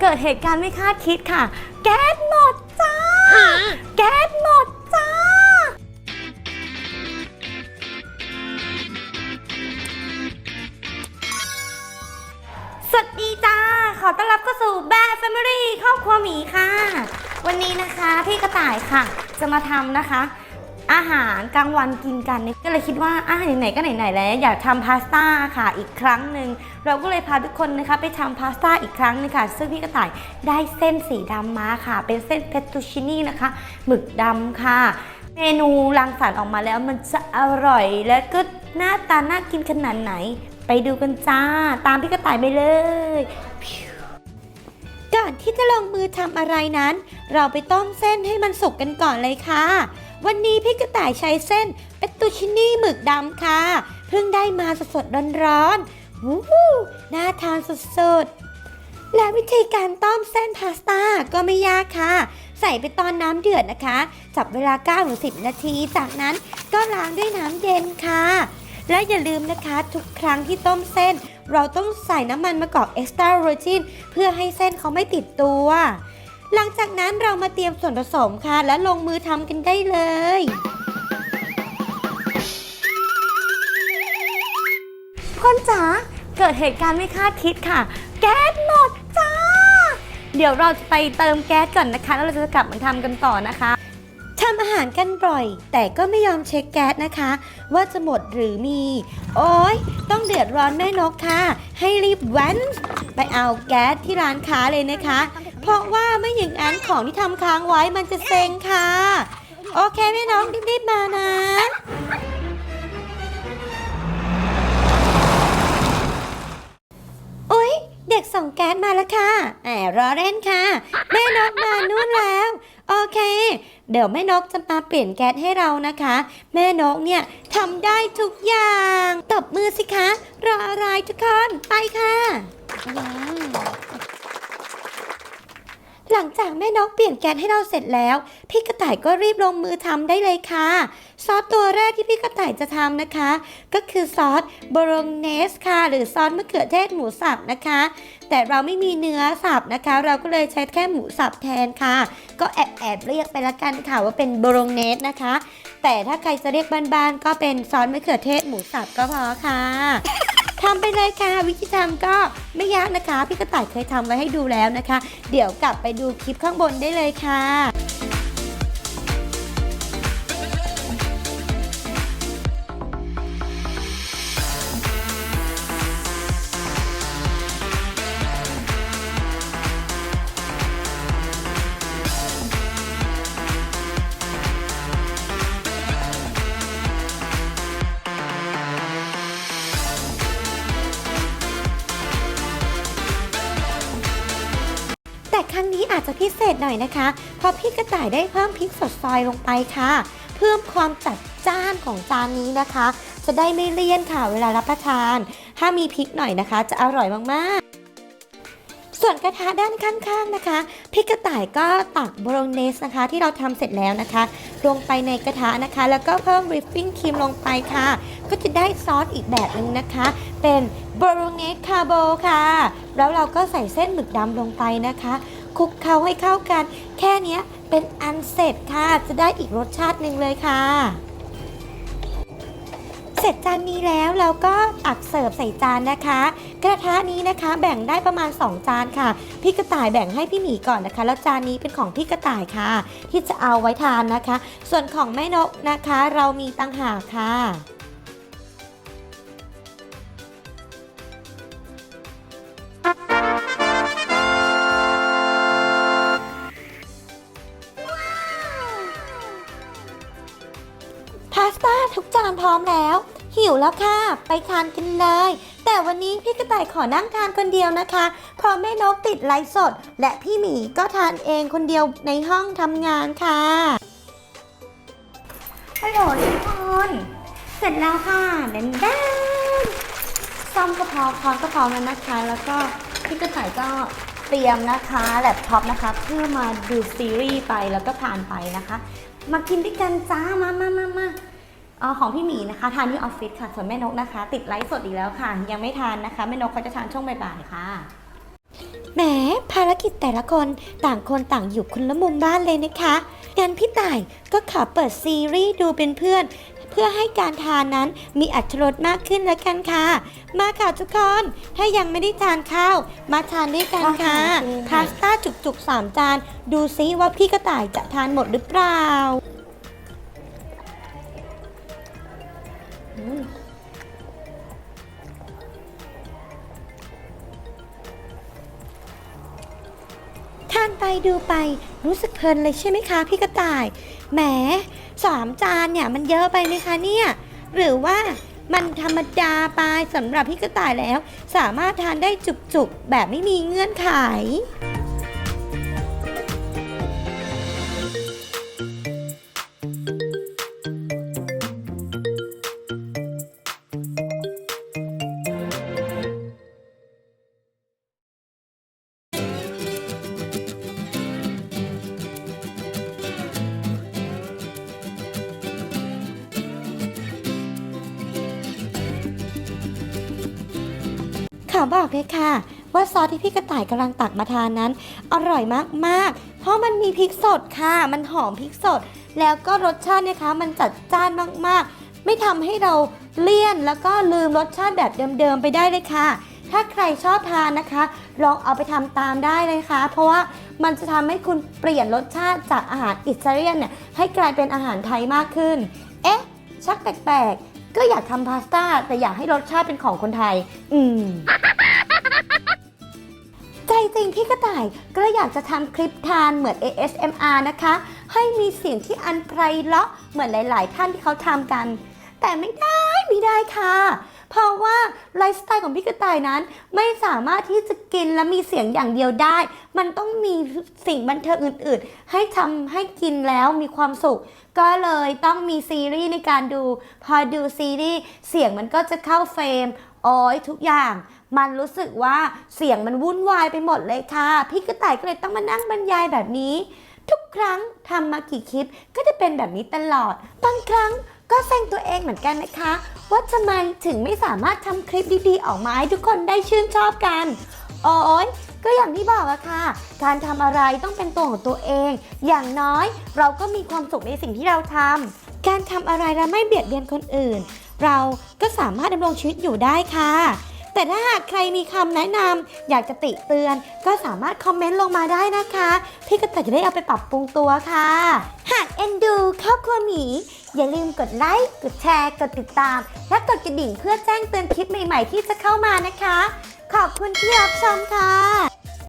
เกิดเหตุการณ์ไม่คาดคิดค่ะ แก๊สหมดจ้า แก๊สหมดจ้า สวัสดีจ้า ขอต้อนรับเข้าสู่แบร์แฟมิลี่ครอบครัวหมีค่ะ วันนี้นะคะพี่กระต่ายค่ะ จะมาทำนะคะ อาหารกลางวันกินกันก็เลยคิดว่าอาหารไหนๆก็ไหนๆแล้วอยากทำพาสต้าค่ะอีกครั้งหนึ่งเราก็เลยพาทุกคนนะคะไปทำพาสต้าอีกครั้งหนึงค่ะ ซึ่งพี่กระต่ายได้เส้นสีดำมาค่ะ เป็นเส้นเฟตตูชินี่นะคะ หมึกดำค่ะ เมนูรังสรรค์ออกมาแล้วมันจะอร่อยและก็หน้าตาน่ากินขนาดไหน ไปดูกันจ้า ตามพี่กระต่ายไปเลยก่อนที่จะลงมือทำอะไรนั้น เราไปต้มเส้นให้มันสุกกันก่อนเลยค่ะ วันนี้พี่กระต่ายใช้เส้นเปตตูชินี่หมึกดำค่ะ เพิ่งได้มาสดๆร้อนๆวู้น่าทานสุดๆ และวิธีการต้มเส้นพาสต้าก็ไม่ยากค่ะ ใส่ไปตอนน้ำเดือดนะคะ จับเวลา9-10 นาที จากนั้นก็ล้างด้วยน้ำเย็นค่ะ และอย่าลืมนะคะทุกครั้งที่ต้มเส้น เราต้องใส่น้ำมันมะกอกเอ็กซ์ตร้าโรจินเพื่อให้เส้นเขาไม่ติดตัว หลังจากนั้นเรามาเตรียมส่วนผสมค่ะ และลงมือทำกันได้เลยคนจ๋าเกิดเหตุการณ์ไม่คาดคิดค่ะ แก๊สหมดจ้า เดี๋ยวเราจะไปเติมแก๊สก่อนนะคะ แล้วเราจะกลับมาทำกันต่อนะคะทำอาหารกันบ่อย แต่ก็ไม่ยอมเช็คแก๊สนะคะ ว่าจะหมดหรือมี โอ้ยต้องเดือดร้อนแม่นกค่ะ ให้รีบแว้น ไปเอาแก๊สที่ร้านค้าเลยนะคะ เพราะว่าไม่อย่างนั้นของที่ทำค้างไว้มันจะเซ็งค่ะ โอเคแม่นกรีบๆมานะโอ๊ยเด็กส่งแก๊สมาแล้วค่ะแอบรอเล่นค่ะ แม่นกมานู่นแล้ว โอเค เดี๋ยวแม่นกจะมาเปลี่ยนแก๊สให้เรานะคะ แม่นกเนี่ยทำได้ทุกอย่างตบมือสิคะ รออะไรทุกคน ไปค่ะ หลังจากแม่นกเปลี่ยนแก๊สให้เราเสร็จแล้ว พี่กระต่ายก็รีบลงมือทำได้เลยค่ะ ซอสตัวแรกที่พี่กระต่ายจะทำนะคะ ก็คือซอสโบโรเนสค่ะ หรือซอสมะเขือเทศหมูสับนะคะ แต่เราไม่มีเนื้อสับนะคะ เราก็เลยใช้แค่หมูสับแทนค่ะ ก็แอบแอบเรียกไปละกันค่ะว่าเป็นโบโรเนสนะคะ แต่ถ้าใครจะเรียกบ้านๆก็เป็นซอสมะเขือเทศหมูสับก็พอค่ะ ทำไปเลยค่ะ วิธีทำก็ไม่ยากนะคะ พี่กระต่ายเคยทำไว้ให้ดูแล้วนะคะ เดี๋ยวกลับไปดูคลิปข้างบนได้เลยค่ะ อาจจะพิเศษหน่อยนะคะ เพราะพี่กระต่ายได้เพิ่มพริกสดซอยลงไปค่ะ เพิ่มความจัดจ้านของจานนี้นะคะ จะได้ไม่เลี่ยนค่ะเวลารับประทาน ถ้ามีพริกหน่อยนะคะ จะอร่อยมาก ๆส่วนกระทะด้านข้างๆนะคะพี่กระต่ายก็ตักโบโรเนสนะคะ ที่เราทำเสร็จแล้วนะคะ ลงไปในกระทะนะคะ แล้วก็เพิ่มริฟฟิ้งครีมลงไปค่ะ ก็จะได้ซอสอีกแบบหนึ่งนะคะ เป็นโบโรเนสคาโบค่ะ แล้วเราก็ใส่เส้นหมึกดำลงไปนะคะ คลุกเคล้าให้เข้ากัน แค่นี้เป็นอันเสร็จค่ะ จะได้อีกรสชาติหนึ่งเลยค่ะ เสร็จจานนี้แล้วเราก็ตักเสิร์ฟใส่จานนะคะ กระทะนี้นะคะแบ่งได้ประมาณ 2 จานค่ะ พี่กระต่ายแบ่งให้พี่หมีก่อนนะคะ แล้วจานนี้เป็นของพี่กระต่ายค่ะ ที่จะเอาไว้ทานนะคะ ส่วนของแม่นกนะคะ เรามีตั้งหากค่ะ ร้อมแล้ว หิวแล้วค่ะ ไปทานกันเลย แต่วันนี้พี่กระต่ายขอนั่งทานคนเดียวนะคะเพราะแม่นกติดไลฟ์สด และพี่หมีก็ทานเองคนเดียวในห้องทำงานค่ะฮัลโหลทุกคนเสร็จแล้วค่ะเดนเดนซ่อมก็พร้อมพร้อมก็พร้อมแล้วนะคะ แล้วก็พี่กระต่ายก็เตรียมนะคะแล็ปท็อปนะคะเพื่อมาดูซีรีส์ไปแล้วก็ทานไปนะคะ มากินด้วยกันจ้ามามามามา ออของพี่หมีนะคะทานที่ออฟฟิศค่ะ ส่วนแม่นกนะคะ ติดไลฟ์สดอีกแล้วค่ะ ยังไม่ทานนะคะ แม่นกเขาจะทานช่วงบ่ายๆค่ะ แหมภารกิจแต่ละคนต่างคนต่างอยู่คนละมุมบ้านเลยนะคะงั้นพี่ต่ายก็ขอเปิดซีรีส์ดูเป็นเพื่อน เพื่อให้การทานนั้นมีอัตรสมากขึ้นแล้วกันค่ะ มาค่ะทุกคน ถ้ายังไม่ได้ทานข้าว มาทานด้วยกันค่ะโอเคพาสต้าจุกๆ3จาน ดูซิว่าพี่กระต่ายจะทานหมดหรือเปล่าานไปดูไปรู้สึกเพลินเลยใช่ไหมคะพี่กระต่าย แหมสามจานเนี่ยมันเยอะไปไหมคะเนี่ย หรือว่ามันธรรมดาไปสำหรับพี่กระต่ายแล้ว สามารถทานได้จุกๆแบบไม่มีเงื่อนไข ขอบอกเลยค่ะ ว่าซอสที่พี่กระต่ายกำลังตักมาทานนั้น อร่อยมากๆ เพราะมันมีพริกสดค่ะ มันหอมพริกสด แล้วก็รสชาตินะคะ มันจัดจ้านมากๆ ไม่ทำให้เราเลี่ยนแล้วก็ลืมรสชาติแบบเดิมๆไปได้เลยค่ะ ถ้าใครชอบทานนะคะ ลองเอาไปทำตามได้เลยค่ะ เพราะว่ามันจะทำให้คุณเปลี่ยนรสชาติจากอาหารอิตาเลียนเนี่ยให้กลายเป็นอาหารไทยมากขึ้น เอ๊ะ ชักแปลกๆ ก็อยากทำพาสต้าแต่อยากให้รสชาติเป็นของคนไทย อืม ใจจริงพี่กระต่ายก็อยากจะทำคลิปทานเหมือน ASMR นะคะ ให้มีเสียงที่อันไพเราะเหมือนหลาย ๆ ท่านที่เขาทำกัน แต่ไม่ได้ไม่ได้ค่ะ เพราะว่าไลฟ์สไตล์ของพี่กระต่ายนั้น ไม่สามารถที่จะกินและมีเสียงอย่างเดียวได้ มันต้องมีสิ่งบันเทิงอื่น ๆ ให้ทำให้กินแล้วมีความสุข ก็เลยต้องมีซีรีส์ในการดู พอดูซีรีส์เสียงมันก็จะเข้าเฟรมโอ้ยทุกอย่างมันรู้สึกว่าเสียงมันวุ่นวายไปหมดเลยค่ะ พี่กระต่ายก็เลยต้องมานั่งบรรยายแบบนี้ ทุกครั้งทำมากี่คลิปก็จะเป็นแบบนี้ตลอด บางครั้ง ก็เซ็งตัวเองเหมือนกันนะคะ ว่าทำไมถึงไม่สามารถทำคลิปดีๆ ออกมาให้ทุกคนได้ชื่นชอบกัน โอ้ยก็อย่างที่บอกอะค่ะ การทำอะไรต้องเป็นตัวของตัวเอง อย่างน้อยเราก็มีความสุขในสิ่งที่เราทำการทำอะไรและไม่เบียดเบียนคนอื่น เราก็สามารถดำรงชีวิตอยู่ได้ค่ะ แต่ถ้าหากใครมีคำแนะนำอยากจะติเตือน ก็สามารถคอมเมนต์ลงมาได้นะคะ พี่กระต่ายจะได้เอาไปปรับปรุงตัวค่ะ หากเอ็นดูครอบครัวหมี อย่าลืมกดไลค์กดแชร์ กดติดตาม และกดกระดิ่งเพื่อแจ้งเตือนคลิปใหม่ ๆ ที่จะเข้ามานะคะ ขอบคุณที่รับชมค่ะ